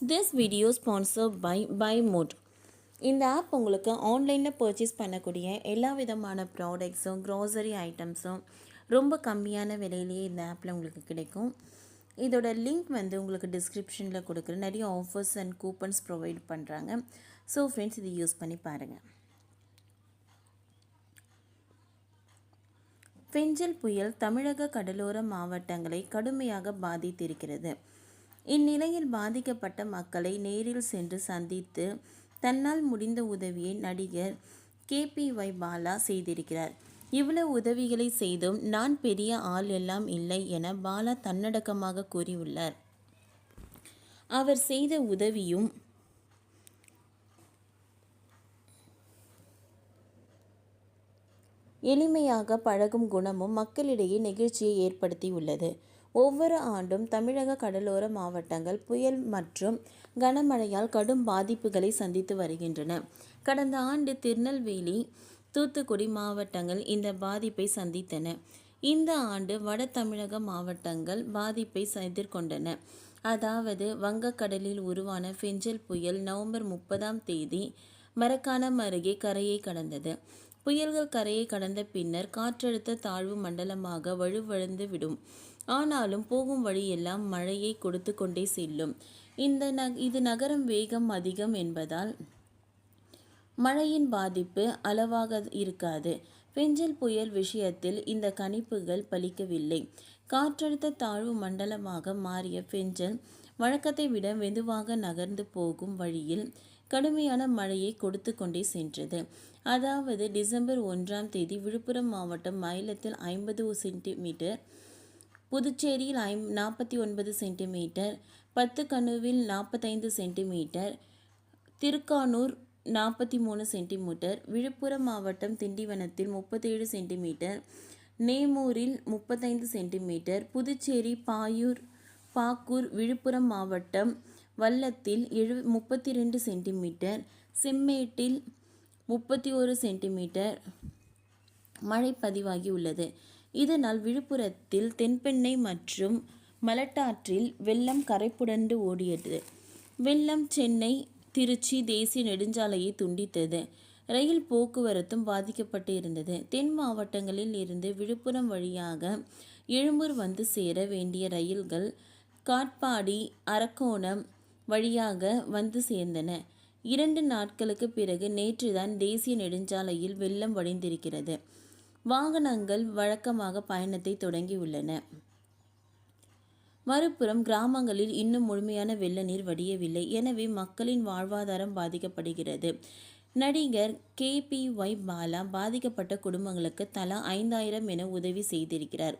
This video sponsor by by mode இந்த app உங்களுக்கு ஆன்லைனில் பர்ச்சேஸ் பண்ணக்கூடிய எல்லா விதமான ப்ராடக்ட்ஸும் க்ராசரி ஐட்டம்ஸும் ரொம்ப கம்மியான விலையிலேயே இந்த ஆப்பில் உங்களுக்கு கிடைக்கும். இதோட லிங்க் வந்து உங்களுக்கு டிஸ்கிரிப்ஷனில் கொடுக்குற நிறைய ஆஃபர்ஸ் அண்ட் கூப்பன்ஸ் ப்ரொவைட் பண்ணுறாங்க ஸோ ஃப்ரெண்ட்ஸ் இது யூஸ் பண்ணி பாருங்கள் பெஞ்சல் புயல் தமிழக கடலோர மாவட்டங்களை கடுமையாக பாதித்திருக்கிறது. இந்நிலையில் பாதிக்கப்பட்ட மக்களை நேரில் சென்று சந்தித்து தன்னால் முடிந்த உதவியை நடிகர் கே பி ஒய் பாலா செய்திருக்கிறார். இவ்வளவு உதவிகளை செய்தும் நான் பெரிய ஆள் எல்லாம் இல்லை என பாலா தன்னடக்கமாக கூறியுள்ளார். அவர் செய்த உதவியும் எளிமையாக பழகும் குணமும் மக்களிடையே நெகிழ்ச்சியை ஏற்படுத்தியுள்ளது. ஒவ்வொரு ஆண்டும் தமிழக கடலோர மாவட்டங்கள் புயல் மற்றும் கனமழையால் கடும் பாதிப்புகளை சந்தித்து வருகின்றன. கடந்த ஆண்டு திருநெல்வேலி தூத்துக்குடி மாவட்டங்கள் இந்த பாதிப்பை சந்தித்தன. இந்த ஆண்டு வட தமிழக மாவட்டங்கள் பாதிப்பை எதிர்கொண்டன. அதாவது வங்கக்கடலில் உருவான பெஞ்சல் புயல் நவம்பர் முப்பதாம் தேதி மரக்காணம் அருகே கரையை கடந்தது. புயல்கள் கரையை கடந்த பின்னர் காற்றழுத்த தாழ்வு மண்டலமாக வலுவழுந்து விடும். ஆனாலும் போகும் வழியெல்லாம் மழையை கொடுத்து கொண்டே செல்லும். இந்த இது நகரம் வேகம் அதிகம் என்பதால் மழையின் பாதிப்பு அளவாக இருக்காது. பெஞ்சல் புயல் விஷயத்தில் இந்த கணிப்புகள் பலிக்கவில்லை. காற்றழுத்த தாழ்வு மண்டலமாக மாறிய பெஞ்சல் வழக்கத்தை விட மெதுவாக நகர்ந்து போகும் வழியில் கடுமையான மழையை கொடுத்து கொண்டே சென்றது. அதாவது டிசம்பர் ஒன்றாம் தேதி விழுப்புரம் மாவட்டம் மயிலத்தில் ஐம்பது சென்டிமீட்டர் புதுச்சேரியில் ஐம் நாற்பத்தி ஒன்பது சென்டிமீட்டர் பத்து கணுவில் நாற்பத்தைந்து சென்டிமீட்டர் திருக்கானூர் நாற்பத்தி மூணு சென்டிமீட்டர் விழுப்புரம் மாவட்டம் திண்டிவனத்தில் முப்பத்தேழு சென்டிமீட்டர் நேமூரில் முப்பத்தைந்து சென்டிமீட்டர் புதுச்சேரி பாயூர் பாக்கூர் விழுப்புரம் மாவட்டம் வல்லத்தில் எழு முப்பத்தி ரெண்டு சென்டிமீட்டர் செம்மேட்டில் முப்பத்தி ஒரு சென்டிமீட்டர் மழை பதிவாகி உள்ளது. இதனால் விழுப்புரத்தில் தென்பெண்ணை மற்றும் மலட்டாற்றில் வெள்ளம் கரைப்புடண்டு ஓடியது. வெள்ளம் சென்னை திருச்சி தேசிய நெடுஞ்சாலையை துண்டித்தது. ரயில் போக்குவரத்தும் பாதிக்கப்பட்டு இருந்தது. தென் மாவட்டங்களில் இருந்து விழுப்புரம் வழியாக எழும்பூர் வந்து சேர வேண்டிய ரயில்கள் காட்பாடி அரக்கோணம் வழியாக வந்து சேர்ந்தன. இரண்டு நாட்களுக்கு பிறகு நேற்றுதான் தேசிய நெடுஞ்சாலையில் வெள்ளம் வடிந்திருக்கிறது. வாகனங்கள் வழக்கமாக பயணத்தை தொடங்கியுள்ளன. மறுபுறம் கிராமங்களில் இன்னும் முழுமையான வெள்ள நீர் வடியவில்லை. எனவே மக்களின் வாழ்வாதாரம் பாதிக்கப்படுகிறது. நடிகர் கே. பி. ஒய் பாலா பாதிக்கப்பட்ட குடும்பங்களுக்கு தலா ஐந்தாயிரம் என உதவி செய்திருக்கிறார்.